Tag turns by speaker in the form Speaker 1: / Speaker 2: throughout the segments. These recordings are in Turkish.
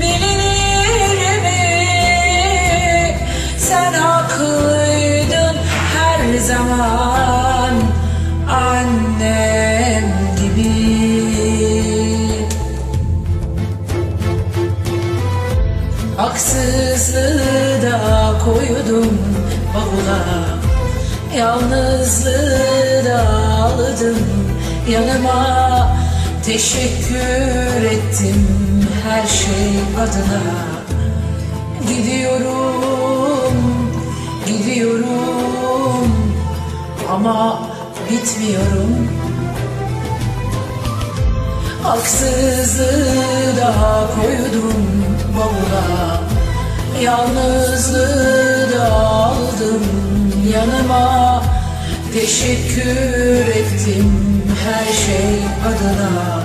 Speaker 1: Bilinir mi? Sen haklıydın her zaman Annem gibi. Haksızlığı da koydum bavula. Yalnızlığı da aldım yanıma. Teşekkür ettim her şey adına. Gidiyorum, gidiyorum. Ama bitmiyorum. Haksızlığı da koydum bavula. Yalnızlığı da aldım yanıma. Teşekkür ettim her şey adına.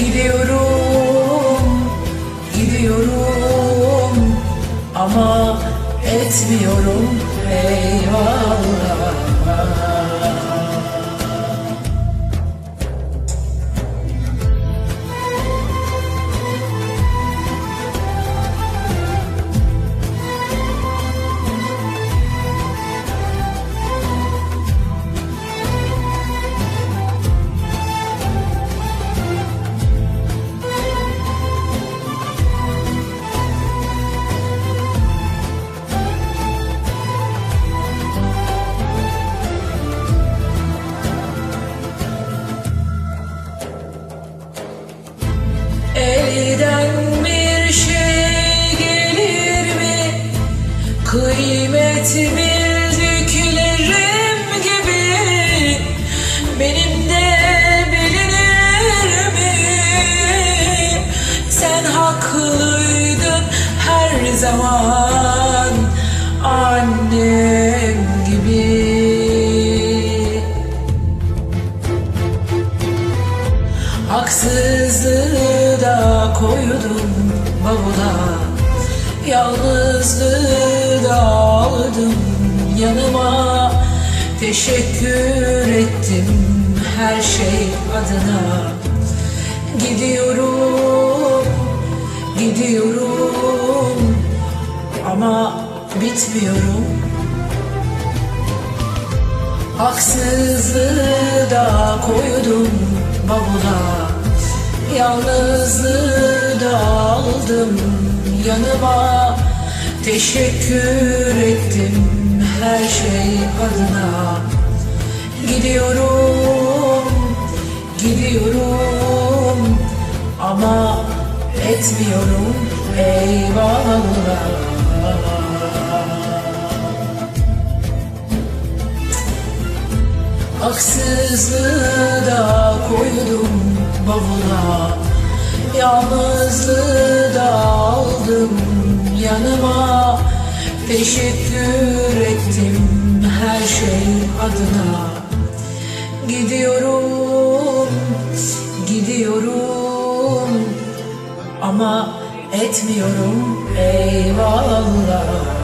Speaker 1: Gidiyorum, etmiyorum eyvallah Elden bir şey gelir mi? Kıymet bildiklerim gibi Benim de bilinir mi? Sen haklıydın her zaman Annem gibi Haksızlığı da koydum bavula Yalnızlığı da aldım yanıma. Teşekkür ettim her şey adına. Gidiyorum, gidiyorum Ama bitmiyorum. Haksızlığı da koydum bavula Yalnızlığı da aldım yanıma. Teşekkür ettim her şey adına. Gidiyorum, gidiyorum Ama etmiyorum eyvallah Haksızlığı da koydum bavula. Yalnızlığı da aldım yanıma. Teşekkür ettim her şey adına. Gidiyorum, gidiyorum. Ama etmiyorum eyvallah